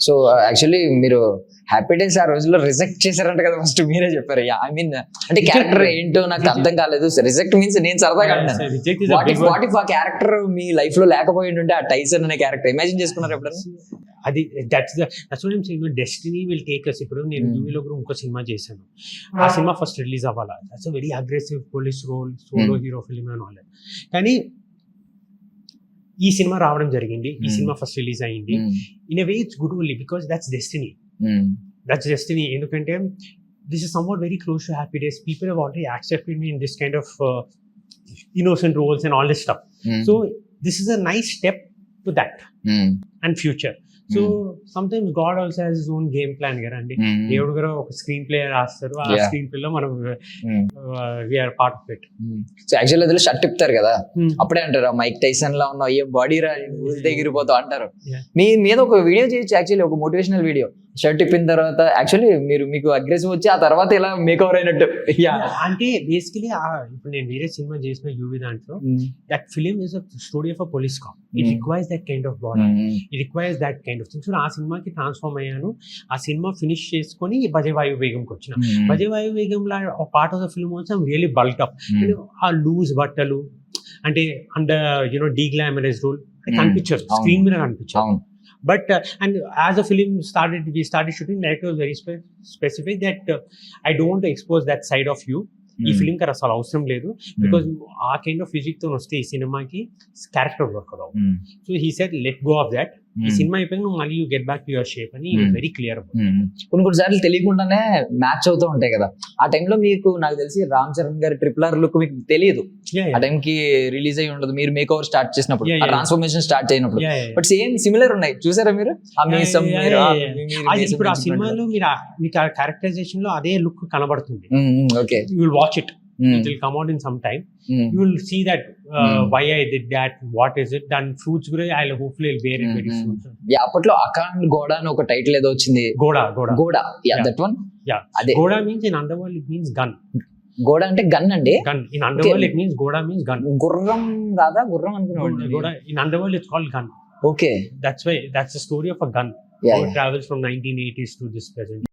So actually మీరు happy days ఆ రోజుల్లో రిజెక్ట్ చేశారంట కదా ఫస్ట్ మీరే చెప్పారు. ఐ మీన్ అంటే క్యారెక్టర్ ఏంటో నాకు అర్థం కాలేదు. రిజెక్ట్ మీన్స్ నేను సరదాగా అంటున్నాను reject is what if what if ఆ క్యారెక్టర్ మీ లైఫ్లో లేకపోయి ఉంటే ఆ టైసన్ అనే క్యారెక్టర్ ఇమాజిన్ చేసుకున్నారు ఎప్పుడన్నా? అది that's that's destiny will take us ఇప్పుడు నేను Hmm. మూవీలో కూడా ఇంకో సినిమా చేశాను. ఆ సినిమా ఫస్ట్ రిలీజ్ అవ్వాలా? That's very aggressive police role solo Hmm. Hero film అని వాళ్ళు కానీ ఈ సినిమా రావడం జరిగింది. ఈ. సినిమా ఫస్ట్ రిలీజ్ అయ్యింది. In a way it's good only because that's destiny that's destiny ఎందుకంటే this is somewhat very close to happy days people have already accepted me in this kind of innocent roles and all this stuff so this is a nice step to that and future so sometimes god also has own game plan కదా అండి? దేవుడు గారు ఒక screen play రాస్తారు. ఆ. Screen play లో మనం we are part of it so actual అందులో షర్ట్ ఇప్పుతారు కదా? అప్పుడే అంటారు మైక్ టైసన్ లా ఉన్న ఏ బాడీ రా ఎగిరిపోతావు అంటారు. మీ మీద ఒక వీడియో చేయొచ్చు యాక్చువల్లీ ఒక మోటివేషనల్ వీడియో షర్ట్ ఇప్పిన తర్వాత యాక్చువల్లీ మీరు మీకు అగ్రెసివ్ వచ్చి ఆ తర్వాత ఇలా మేక్ ఓవర్ అయినట్టు అంటే బేసికలీ ఇప్పుడు నేను వేరే సినిమా చేసిన యూవి దాంట్లో that film is story of a police cop it Hmm. Requires that kind of body it requires that kind of things ఆ సినిమాకి ట్రాన్స్ఫార్మ్ అయ్యాను. ఆ సినిమా ఫినిష్ చేసుకొని భజవాయు వేగంకి వచ్చిన. భజవాయు వేగంలో ఒక part of the film also really bulk up ఆ లూజ్ బట్టలు అంటే under you know deglamorize role Hmm. కనిపించరు. స్క్రీన్ మీద కనిపించరు అవును but and as a film started we started shooting director was very specific that I don't expose that side of you ఈ Hmm. Film కి అసలు అవసరం లేదు. బికాజ్ ఆ కైండ్ ఆఫ్ ఫిజిక్తో వస్తే ఈ సినిమాకి character work Hmm. So he said let go of that ఈ సినిమా అయిపోయి నువ్వు మళ్ళీ you get back to your shape అని Hmm. Very clear hmm. కొన్ని కొన్ని సార్లు తెలియకుండానే మ్యాచ్ అవుతూ ఉంటాయి కదా. ఆ టైంలో మీకు నాకు తెలిసి రామ్ చరణ్ గారి ట్రిపులర్ లుక్ మీకు తెలియదు. ఆ టైం కి రిలీజ్ అయ్యి ఉండదు. మీరు మేక్ ఓవర్ స్టార్ట్ చేసినప్పుడు. ట్రాన్స్ఫర్మేషన్ స్టార్ట్ అయినప్పుడు. బట్ సేమ్ సిమిలర్ ఉన్నాయి. చూసారా మీరు? ఇప్పుడు ఆ. సినిమాలో మీరు క్యారెక్టరైజేషన్లో అదే లుక్ కనబడుతుంది. Okay you will watch it hmm, it will come out in some time hmm, you will see that Hmm. Why I did that what is it దాని ఫ్రూట్స్ కూడా I hopefully where it very Hmm, soon yeah, అప్పట్లో అకాండ్ గోడ అని ఒక title ఏదో వచ్చింది. గోడా గోడా. గోడ. Yeah Yeah. That one Yeah. అదే. గోడా means in underworld it means gun గోడ అంటే గన్ అండి? Gun in underworld it means గోడా మీన్స్ గన్ గుర్రం రాదా? గుర్రం అనుకున్నాను గోడా in underworld it's called gun okay that's why that's the story of a gun yeah travels from nineteen eighties to this present